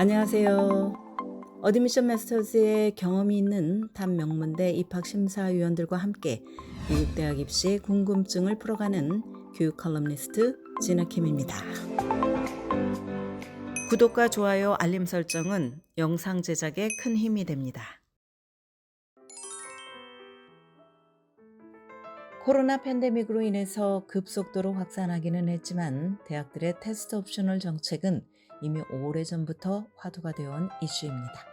안녕하세요. 어드미션 마스터즈의 경험이 있는 탑 명문대 입학 심사위원들과 함께 미국 대학 입시 궁금증을 풀어가는 교육 컬럼니스트 진아킴입니다. 구독과 좋아요, 알림 설정은 영상 제작에 큰 힘이 됩니다. 코로나 팬데믹으로 인해서 급속도로 확산하기는 했지만 대학들의 테스트 옵셔널 정책은 이미 오래전부터 화두가 되어온 이슈입니다.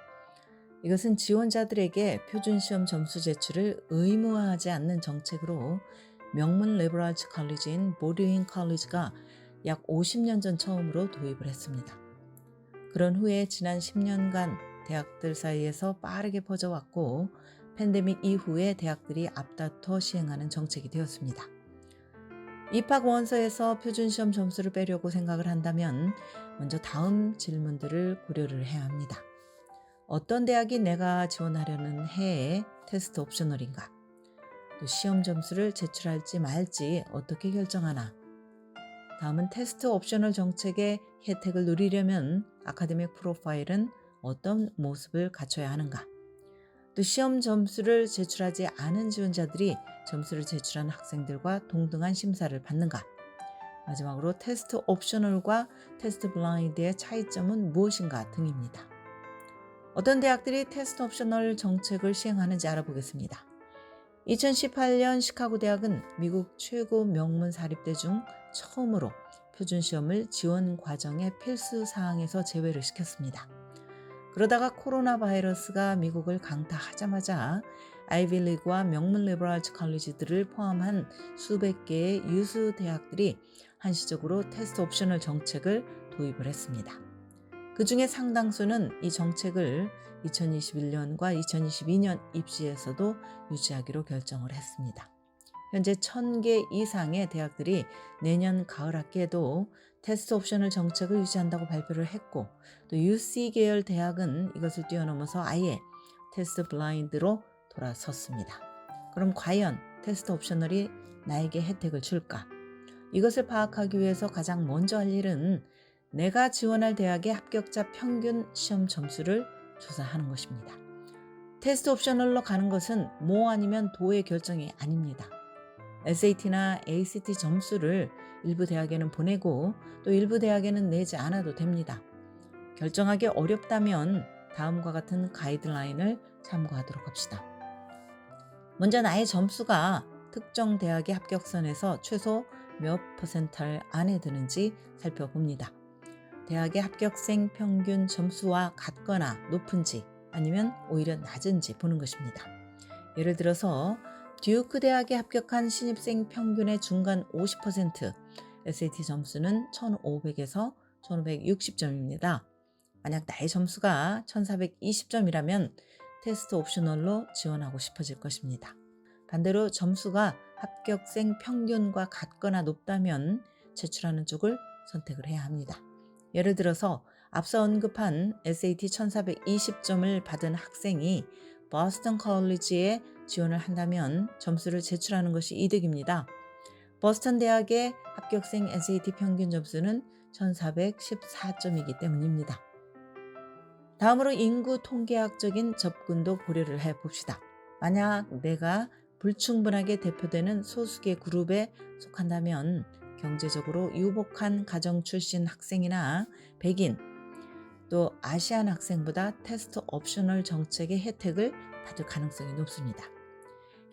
이것은 지원자들에게 표준시험 점수 제출을 의무화하지 않는 정책으로 명문 리버럴즈 컬리지인 보드윙 컬리지가 약 50년 전 처음으로 도입을 했습니다. 그런 후에 지난 10년간 대학들 사이에서 빠르게 퍼져왔고 팬데믹 이후에 대학들이 앞다퉈 시행하는 정책이 되었습니다. 입학 원서에서 표준시험 점수를 빼려고 생각을 한다면 먼저 다음 질문들을 고려를 해야 합니다. 어떤 대학이 내가 지원하려는 해에 테스트 옵셔널인가? 또 시험 점수를 제출할지 말지 어떻게 결정하나? 다음은 테스트 옵셔널 정책의 혜택을 누리려면 아카데믹 프로파일은 어떤 모습을 갖춰야 하는가? 또 시험 점수를 제출하지 않은 지원자들이 점수를 제출한 학생들과 동등한 심사를 받는가? 마지막으로 테스트 옵셔널과 테스트 블라인드의 차이점은 무엇인가 등입니다. 어떤 대학들이 테스트 옵셔널 정책을 시행하는지 알아보겠습니다. 2018년 시카고 대학은 미국 최고 명문 사립대 중 처음으로 표준 시험을 지원 과정의 필수 사항에서 제외를 시켰습니다. 그러다가 코로나 바이러스가 미국을 강타하자마자 아이빌리그와 명문 리버럴즈 컬리지들을 포함한 수백 개의 유수 대학들이 한시적으로 테스트 옵셔널 정책을 도입을 했습니다. 그 중에 상당수는 이 정책을 2021년과 2022년 입시에서도 유지하기로 결정을 했습니다. 현재 1000개 이상의 대학들이 내년 가을 학기에도 테스트 옵셔널 정책을 유지한다고 발표를 했고 또 UC 계열 대학은 이것을 뛰어넘어서 아예 테스트 블라인드로 돌아섰습니다. 그럼 과연 테스트 옵셔널이 나에게 혜택을 줄까? 이것을 파악하기 위해서 가장 먼저 할 일은 내가 지원할 대학의 합격자 평균 시험 점수를 조사하는 것입니다. 테스트 옵셔널로 가는 것은 뭐 아니면 도의 결정이 아닙니다. SAT나 ACT 점수를 일부 대학에는 보내고 또 일부 대학에는 내지 않아도 됩니다. 결정하기 어렵다면 다음과 같은 가이드라인을 참고하도록 합시다. 먼저 나의 점수가 특정 대학의 합격선에서 최소 몇 퍼센탈 안에 드는지 살펴봅니다. 대학의 합격생 평균 점수와 같거나 높은지 아니면 오히려 낮은지 보는 것입니다. 예를 들어서 듀크 대학에 합격한 신입생 평균의 중간 50% SAT 점수는 1500에서 1560점입니다. 만약 나의 점수가 1420점이라면 테스트 옵셔널로 지원하고 싶어질 것입니다. 반대로 점수가 합격생 평균과 같거나 높다면 제출하는 쪽을 선택을 해야 합니다. 예를 들어서 앞서 언급한 SAT 1420점을 받은 학생이 버스턴 컬리지에 지원을 한다면 점수를 제출하는 것이 이득입니다. 버스턴 대학의 합격생 SAT 평균 점수는 1414점이기 때문입니다. 다음으로 인구 통계학적인 접근도 고려를 해 봅시다. 만약 내가 불충분하게 대표되는 소수계 그룹에 속한다면 경제적으로 유복한 가정 출신 학생이나 백인 또 아시안 학생보다 테스트 옵셔널 정책의 혜택을 받을 가능성이 높습니다.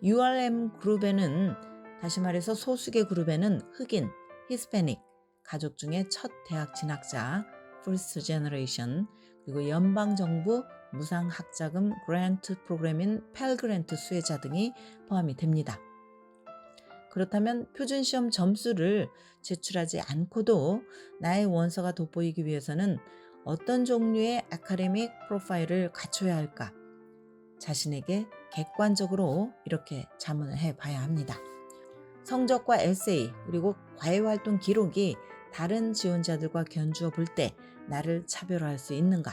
URM 그룹에는 다시 말해서 소수계 그룹에는 흑인, 히스패닉, 가족 중에 첫 대학 진학자, first generation, 그리고 연방정부 무상학자금 그랜트 프로그램인 펠그랜트 수혜자 등이 포함이 됩니다. 그렇다면 표준시험 점수를 제출하지 않고도 나의 원서가 돋보이기 위해서는 어떤 종류의 아카데믹 프로파일을 갖춰야 할까? 자신에게 객관적으로 이렇게 자문을 해 봐야 합니다. 성적과 에세이 그리고 과외활동 기록이 다른 지원자들과 견주어 볼 때 나를 차별화할 수 있는가?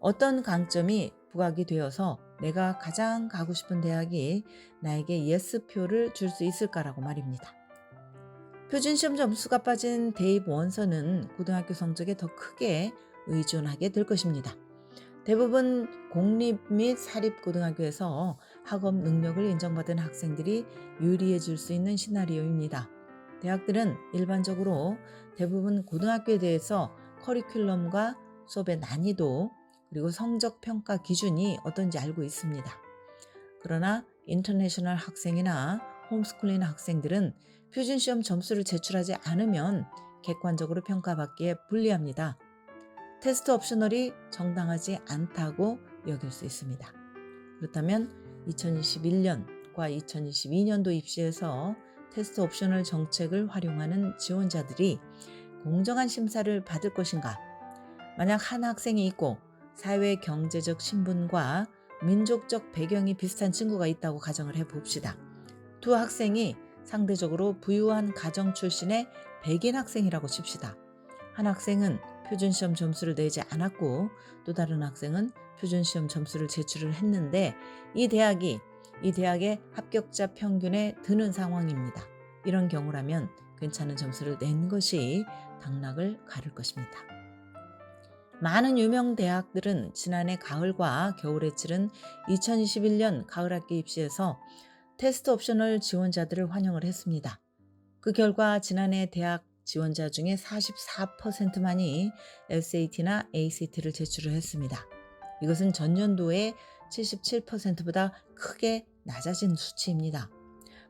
어떤 강점이 부각이 되어서 내가 가장 가고 싶은 대학이 나에게 예스표를 줄 수 있을까라고 말입니다. 표준시험 점수가 빠진 대입 원서는 고등학교 성적에 더 크게 의존하게 될 것입니다. 대부분 공립 및 사립 고등학교에서 학업 능력을 인정받은 학생들이 유리해질 수 있는 시나리오입니다. 대학들은 일반적으로 대부분 고등학교에 대해서 커리큘럼과 수업의 난이도 그리고 성적 평가 기준이 어떤지 알고 있습니다. 그러나 인터내셔널 학생이나 홈스쿨링 학생들은 표준 시험 점수를 제출하지 않으면 객관적으로 평가받기에 불리합니다. 테스트 옵셔널이 정당하지 않다고 여길 수 있습니다. 그렇다면 2021년과 2022년도 입시에서 테스트 옵셔널 정책을 활용하는 지원자들이 공정한 심사를 받을 것인가? 만약 한 학생이 있고 사회 경제적 신분과 민족적 배경이 비슷한 친구가 있다고 가정을 해 봅시다. 두 학생이 상대적으로 부유한 가정 출신의 백인 학생이라고 칩시다. 한 학생은 표준시험 점수를 내지 않았고 또 다른 학생은 표준시험 점수를 제출을 했는데 이 대학이 이 대학의 합격자 평균에 드는 상황입니다. 이런 경우라면 괜찮은 점수를 낸 것이 당락을 가를 것입니다. 많은 유명 대학들은 지난해 가을과 겨울에 치른 2021년 가을학기 입시에서 테스트 옵셔널 지원자들을 환영을 했습니다. 그 결과 지난해 대학 지원자 중에 44%만이 SAT나 ACT를 제출을 했습니다. 이것은 전년도의 77%보다 크게 낮아진 수치입니다.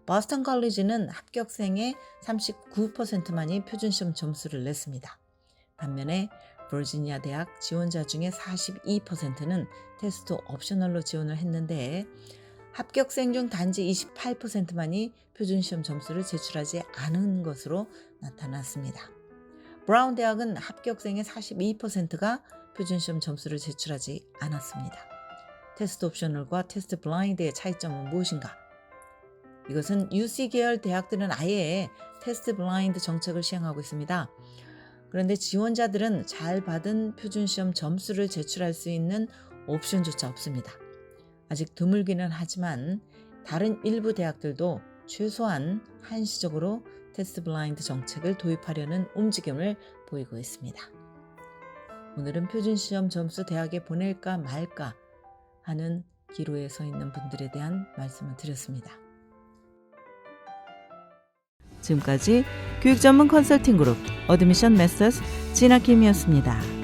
버스턴 컬리지는 합격생의 39%만이 표준시험 점수를 냈습니다. 반면에 버지니아 대학 지원자 중에 42%는 테스트 옵셔널로 지원을 했는데 합격생 중 단지 28%만이 표준시험 점수를 제출하지 않은 것으로 나타났습니다. 브라운 대학은 합격생의 42%가 표준시험 점수를 제출하지 않았습니다. 테스트 옵셔널과 테스트 블라인드의 차이점은 무엇인가? 이것은 UC 계열 대학들은 아예 테스트 블라인드 정책을 시행하고 있습니다. 그런데 지원자들은 잘 받은 표준 시험 점수를 제출할 수 있는 옵션조차 없습니다. 아직 드물기는 하지만 다른 일부 대학들도 최소한 한시적으로 테스트 블라인드 정책을 도입하려는 움직임을 보이고 있습니다. 오늘은 표준 시험 점수 대학에 보낼까 말까 하는 기로에 서 있는 분들에 대한 말씀을 드렸습니다. 지금까지 교육 전문 컨설팅 그룹 어드미션 메서스 진아킴이었습니다.